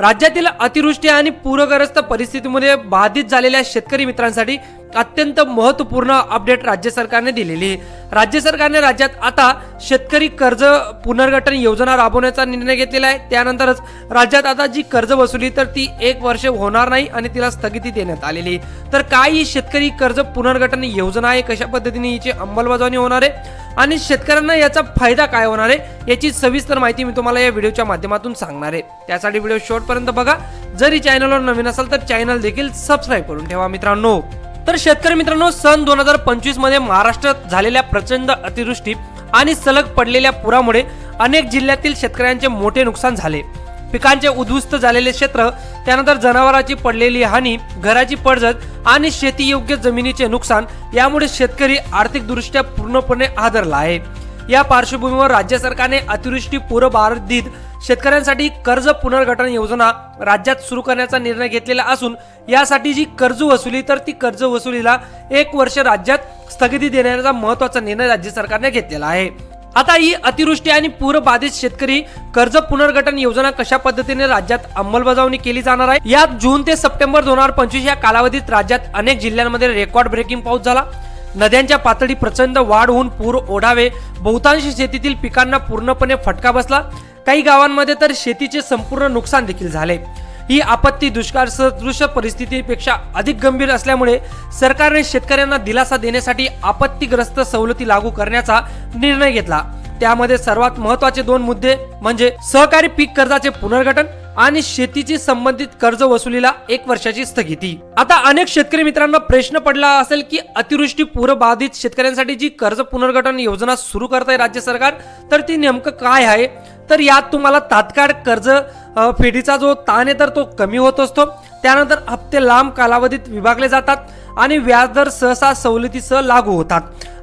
राज्यातील अतिवृष्टी आणि पूरग्रस्त परिस्थितीमध्ये बाधित झालेल्या शेतकरी मित्रांसाठी अत्यंत महत्त्वपूर्ण अपडेट राज्य सरकारने दिलेली आहे. राज्य सरकारने राज्यात आता शेतकरी कर्ज पुनर्गठन योजना राबवण्याचा निर्णय घेतलेला आहे. त्यानंतरच राज्यात आता जी कर्ज वसुली तर ती एक वर्ष होणार नाही आणि तिला स्थगिती देण्यात आलेली आहे. तर काय ही शेतकरी कर्ज पुनर्गठन योजना आहे? कशा पद्धतीने हिची अंमलबजावणी होणार आहे? आणि शेतकऱ्यांना याचा फायदा काय होणार आहे याची सविस्तर माहिती मी तुम्हाला या व्हिडिओच्या माध्यमातून सांगणार आहे. त्यासाठी व्हिडिओ शेवटपर्यंत बघा. जरी चॅनलवर नवीन असाल तर चॅनल देखील सबस्क्राईब करून ठेवा मित्रांनो. तर शेतकरी मित्रांनो सन दोन हजार पंचवीसमध्ये महाराष्ट्रात झालेल्या प्रचंड अतिवृष्टी आणि सलग पडलेल्या पुरामुळे अनेक जिल्ह्यातील शेतकऱ्यांचे मोठे नुकसान झाले. पिकांचे उद्ध्वस्त झालेले क्षेत्र त्यानंतर जनावरांची पडलेली हानी घराची पडझड आणि शेतीयोग्य जमिनीचे नुकसान यामुळे शेतकरी आर्थिकदृष्ट्या पूर्णपणे आदरला आहे. या पार्श्वभूमीवर राज्य सरकारने अतिवृष्टी पूर शेतकऱ्यांसाठी कर्ज पुनर्गठन योजना राज्यात सुरू करण्याचा निर्णय घेतलेला असून यासाठी जी कर्ज वसुली तर ती कर्ज वसुलीला एक वर्ष राज्यात स्थगिती देण्याचा महत्त्वाचा निर्णय राज्य सरकारने घेतलेला आहे. आता ही अतिवृष्टी आणि पूर बाधित शेतकरी कर्ज पुनर्गठन योजना कशा पद्धतीने राज्यात अंमलबजावणी केली जाणार आहे? यात जून ते सप्टेंबर दोन हजार पंचवीस या कालावधीत राज्यात अनेक जिल्ह्यांमध्ये रेकॉर्ड ब्रेकिंग पाऊस झाला. नद्यांच्या पातळी प्रचंड वाढ होऊन पूर ओढावे बहुतांश शेतीतील पिकांना पूर्णपणे फटका बसला. काही गावांमध्ये तर शेतीचे संपूर्ण नुकसान देखील झाले. ही आपत्ती दुष्काळ सदृश परिस्थितीपेक्षा अधिक गंभीर असल्यामुळे सरकारने शेतकऱ्यांना दिलासा देण्यासाठी आपत्तीग्रस्त सवलती लागू करण्याचा निर्णय घेतला. त्यामध्ये सर्वात महत्त्वाचे दोन मुद्दे म्हणजे सहकारी पीक कर्जाचे पुनर्गठन आणि शेतीची संबंधित कर्ज वसुलीला एक वर्षाची स्थगिती. आता अनेक शेतकरी मित्रांना प्रश्न पडला असेल की अतिवृष्टी पूर बाधित शेतकऱ्यांसाठी जी कर्ज पुनर्गठन योजना सुरू करत आहे राज्य सरकार तर ती नेमकं काय आहे? तर यात तुम्हाला तात्काळ कर्ज फेडीचा जो ताण आहे तर तो कमी होत असतो. त्यानंतर हप्ते लांब कालावधीत विभागले जातात आणि व्याजदर सहसा सवलतीसह लागू होतात.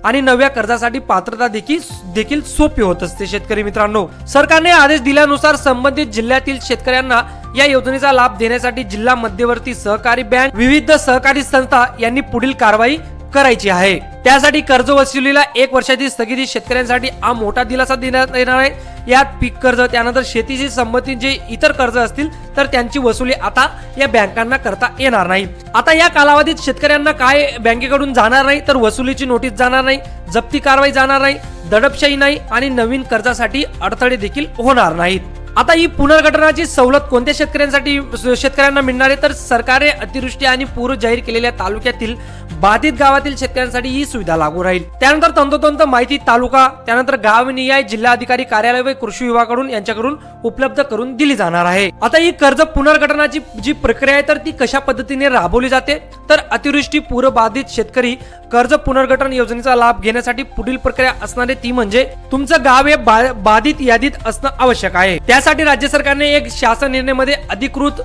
आणि नव्या कर्जासाठी पात्रता देखील देखील सोपी होत असते शेतकरी मित्रांनो. सरकारने आदेश दिल्यानुसार संबंधित जिल्ह्यातील शेतकऱ्यांना या योजनेचा लाभ देण्यासाठी जिल्हा मध्यवर्ती सहकारी बँक विविध सहकारी संस्था यांनी पुढील कारवाई करायची आहे. त्यासाठी कर्ज वसुलीला एक वर्षाची स्थगिती. शेतकऱ्यांसाठी हा मोठा दिलासा देण्यात येणार आहे. यात पीक कर्ज त्यानंतर शेतीशी संबंधित जे इतर कर्ज असतील तर त्यांची वसुली आता या बँकांना करता येणार नाही. आता या कालावधीत शेतकऱ्यांना काय बँकेकडून जाणार नाही तर वसुलीची नोटीस जाणार नाही जप्ती कारवाई जाणार नाही दडपशाही नाही आणि नवीन कर्जासाठी अडथळे देखील होणार नाहीत. आता ही पुनर्गठनाची सवलत कोणत्या शेतकऱ्यांसाठी शेतकऱ्यांना मिळणार आहे? तर सरकारने अतिवृष्टी आणि पूर जाहीर केलेल्या तालुक्यातील बाधित गावातील शेतकऱ्यांसाठी ही सुविधा लागू राहील. त्यानंतर तंतोतंत माहिती तालुका त्यानंतर गावनिहाय जिल्हाधिकारी कार्यालय व कृषी विभागाकडून यांच्याकडून उपलब्ध करून दिली जाणार आहे. आता ही कर्ज पुनर्गठनाची जी प्रक्रिया आहे तर ती कशा पद्धतीने राबवली जाते? तर अतिवृष्टी पूरबाधित शेतकरी कर्ज पुनर्गठन योजनेचा लाभ घेण्यासाठी पुढील प्रक्रिया असणारी ती म्हणजे तुमचं गाव हे बाधित यादीत असणं आवश्यक आहे. त्यासाठी राज्य सरकारने एक शासन निर्णयमध्ये अधिकृत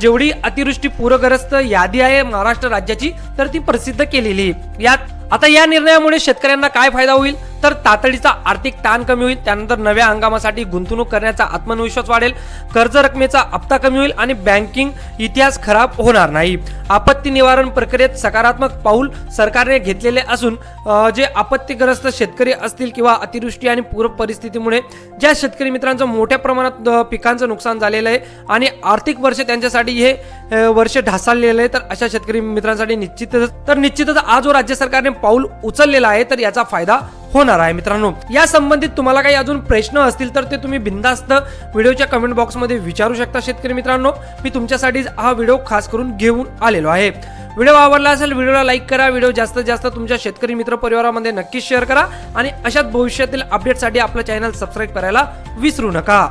जेवढी अतिवृष्टी पूरग्रस्त यादी आहे महाराष्ट्र राज्याची तर ती प्रसिद्ध केलेली आहे. यात आता या निर्णयामुळे शेतकऱ्यांना काय फायदा होईल? तर तातडीचा आर्थिक ताण कमी होईल त्यानंतर नव्या हंगामासाठी गुंतवणूक करण्याचा आत्मविश्वास वाढेल कर्ज रकमेचा हप्ता कमी होईल आणि बँकिंग इतिहास खराब होणार नाही. आपत्ती निवारण प्रक्रियेत सकारात्मक पाऊल सरकारने घेतलेले असून जे आपत्तीग्रस्त शेतकरी असतील किंवा अतिवृष्टी आणि पूर परिस्थितीमुळे ज्या शेतकरी मित्रांचं मोठ्या प्रमाणात पिकांचं नुकसान झालेलं आहे आणि आर्थिक वर्ष त्यांच्यासाठी हे वर्ष ढासाळलेलं आहे तर अशा शेतकरी मित्रांसाठी निश्चितच तर निश्चितच आज जो राज्य सरकारने पाऊल उचललेला आहे तर याचा फायदा होणार आहे मित्रांनो. या संबंधित तुम्हाला काही अजून प्रश्न असतील तर ते तुम्ही बिंदास्त व्हिडिओच्या कमेंट बॉक्समध्ये विचारू शकता शेतकरी मित्रांनो. मी तुमच्यासाठी हा व्हिडिओ खास करून घेऊन आलेलो आहे. व्हिडिओ आवडला असेल व्हिडिओला लाईक करा. व्हिडिओ जास्तीत जास्त तुमच्या शेतकरी मित्र परिवारामध्ये नक्कीच शेअर करा. आणि अशाच भविष्यातील अपडेटसाठी आपलं चॅनल सबस्क्राईब करायला विसरू नका.